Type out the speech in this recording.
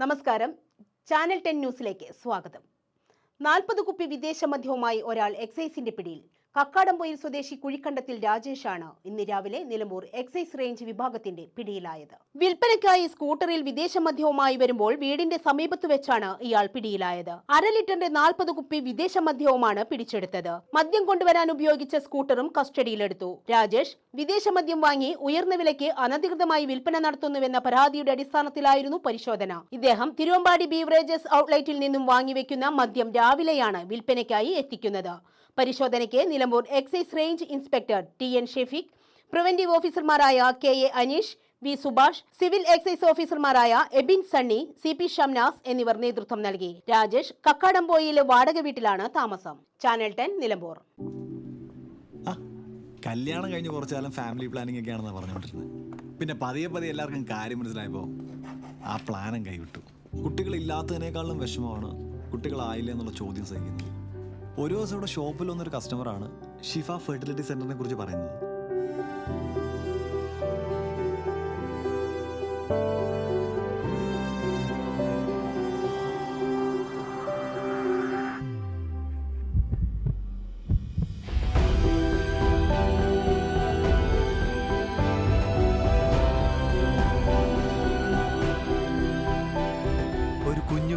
നമസ്കാരം. Channel ten ന്യൂസിലേക്ക് സ്വാഗതം. നാൽപ്പത് കുപ്പി വിദേശ മദ്യവുമായി ഒരാൾ എക്സൈസിന്റെ പിടിയിൽ. കക്കാടംപൊയിൽ സ്വദേശി കുഴിക്കണ്ടത്തിൽ രാജേഷാണ് ഇന്ന് രാവിലെ നിലമ്പൂർ എക്സൈസ് റേഞ്ച് വിഭാഗത്തിന്റെ പിടിയിലായത്. വിൽപ്പനയ്ക്കായി സ്കൂട്ടറിൽ വിദേശ മദ്യവുമായി വരുമ്പോൾ വീടിന്റെ സമീപത്ത് വെച്ചാണ് ഇയാൾ പിടിയിലായത്. അര ലിറ്ററിന്റെ നാൽപ്പത് കുപ്പി വിദേശ മദ്യവുമാണ് പിടിച്ചെടുത്തത്. മദ്യം കൊണ്ടുവരാൻ ഉപയോഗിച്ച സ്കൂട്ടറും കസ്റ്റഡിയിലെടുത്തു. രാജേഷ് വിദേശ മദ്യം വാങ്ങി ഉയർന്ന വിലയ്ക്ക് അനധികൃതമായി വിൽപ്പന നടത്തുന്നുവെന്ന പരാതിയുടെ അടിസ്ഥാനത്തിലായിരുന്നു പരിശോധന. ഇദ്ദേഹം തിരുവമ്പാടി ബീവറേജസ് ഔട്ട്ലെറ്റിൽ നിന്നും വാങ്ങിവെക്കുന്ന മദ്യം രാവിലെയാണ് വിൽപ്പനയ്ക്കായി എത്തിക്കുന്നത്. പരിശോധനയ്ക്ക് Nilambur excise range inspector T N Shefeek preventive ഓഫീസർമാരായ K A Aneesh V Subhash civil excise ഓഫീസർമാരായ എബിൻ സണ്ണി സി പി ഷംനാസ് എന്നിവർ നേതൃത്വം നൽകി. രാജേഷ് കക്കാടംപോയിലെ വാടക വീട്ടിലാണ് താമസം. Channel ten Nilambur. കല്യാണം കഴിഞ്ഞ് കുറച്ചു കാലം ഫാമിലി പ്ലാനിംഗ് ഒക്കെയാണെന്നാണ് പറഞ്ഞുകൊണ്ടിരുന്നത് പിന്നെ പതിയെ പതിയെ എല്ലാവർക്കും കാര്യം മനസ്സിലായപ്പോൾ ആ പ്ലാനും കൈവിട്ടു. കുട്ടികളില്ലാത്തതിനേക്കാളും വിഷമമാണ് കുട്ടികളായില്ല എന്നുള്ള ചോദ്യം സഹിക്കുന്നത് ഒരു ദിവസം ഇവിടെ ഷോപ്പിൽ വന്നൊരു കസ്റ്റമറാണ് ഷിഫ ഫെർട്ടിലിറ്റി സെന്ററിനെ കുറിച്ച് പറയുന്നത്.